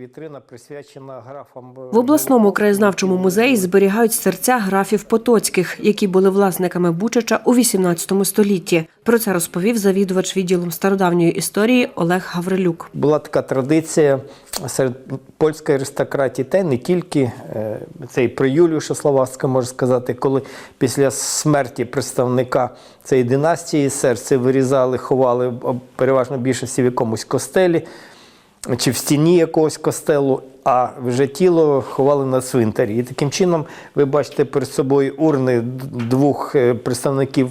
Вітрина присвячена графам В обласному краєзнавчому музеї зберігають серця графів Потоцьких, які були власниками Бучача у XVIII столітті. Про це розповів завідувач відділом стародавньої історії Олег Гаврилюк. Була така традиція серед польської аристократії, та й не тільки е, цей при Юліуша Словацька, можна сказати, коли після смерті представника цієї династії серце вирізали, ховали переважно більшості в якомусь костелі чи в стіні якогось костелу, а вже тіло ховали на цвинтарі. І таким чином ви бачите перед собою урни двох е, представників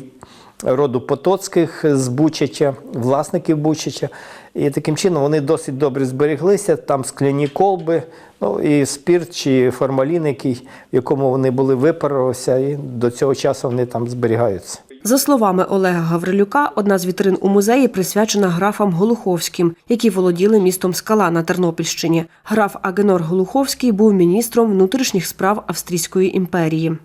роду Потоцьких з Бучача, власників Бучача. І таким чином вони досить добре зберіглися. Там скляні колби, ну і спірт чи формалін, який, в якому вони були випарувалися, і до цього часу вони там зберігаються. За словами Олега Гаврилюка, одна з вітрин у музеї присвячена графам Голуховським, які володіли містом Скала на Тернопільщині. Граф Агенор Голуховський був міністром внутрішніх справ Австрійської імперії.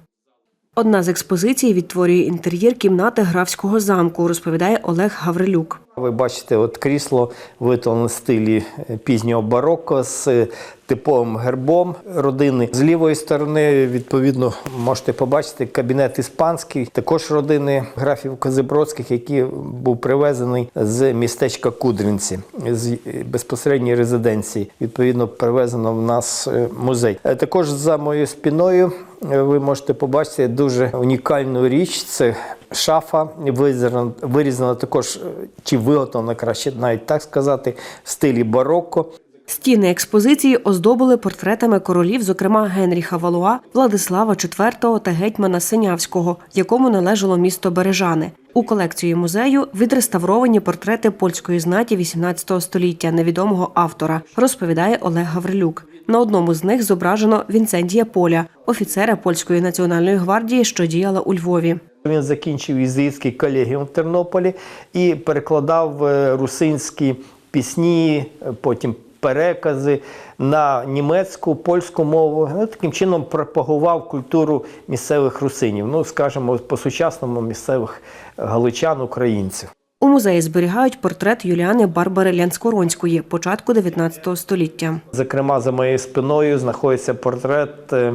Одна з експозицій відтворює інтер'єр кімнати графського замку, розповідає Олег Гаврилюк. Ви бачите, от крісло виготовлене в стилі е, пізнього бароко з типовим гербом родини. З лівої сторони, відповідно, можете побачити кабінет іспанський, також родини графів Козибродських, який був привезений з містечка Кудринці, з безпосередньої резиденції. Відповідно, привезено в нас е, музей. Е, Також за моєю спиною е, ви можете побачити дуже унікальну річ. Це шафа вирізана, вирізана також е, чи виготовлена краще навіть так сказати, в стилі барокко. Стіни експозиції оздобили портретами королів, зокрема Генріха Валуа, Владислава IV та гетьмана Синявського, якому належало місто Бережани. У колекції музею відреставровані портрети польської знаті XVIII століття невідомого автора, розповідає Олег Гаврилюк. На одному з них зображено Вінцентія Поля, офіцера польської національної гвардії, що діяла у Львові. Він закінчив єзуїтський колегіум в Тернополі і перекладав е, русинські пісні, е, потім перекази на німецьку, польську мову. Ну, таким чином пропагував культуру місцевих русинів. Ну, скажімо, по-сучасному місцевих галичан, українців. У музеї зберігають портрет Юліани Барбари Лянскоронської початку 19 століття. Зокрема, за моєю спиною знаходиться портрет е,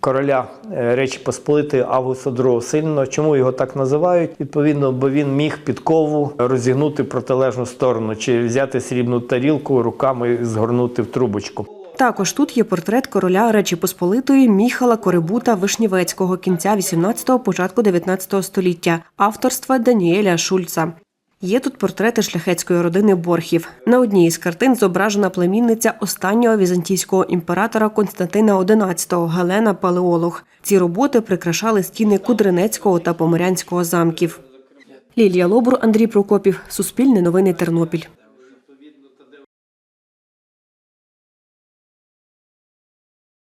короля е, Речі Посполитої Августа II Сильного. Чому його так називають? Відповідно, бо він міг підкову розігнути протилежну сторону чи взяти срібну тарілку руками і згорнути в трубочку. Також тут є портрет короля Речі Посполитої Міхала Корибута Вишнівецького кінця 18-го, початку 19 століття, авторства Даніеля Шульца. Є тут портрети шляхетської родини Борхів. На одній із картин зображена племінниця останнього візантійського імператора Константина XI Галена Палеолог. Ці роботи прикрашали стіни Кудринецького та Поморянського замків. Лілія Лобур, Андрій Прокопів, Суспільне новини Тернопіль.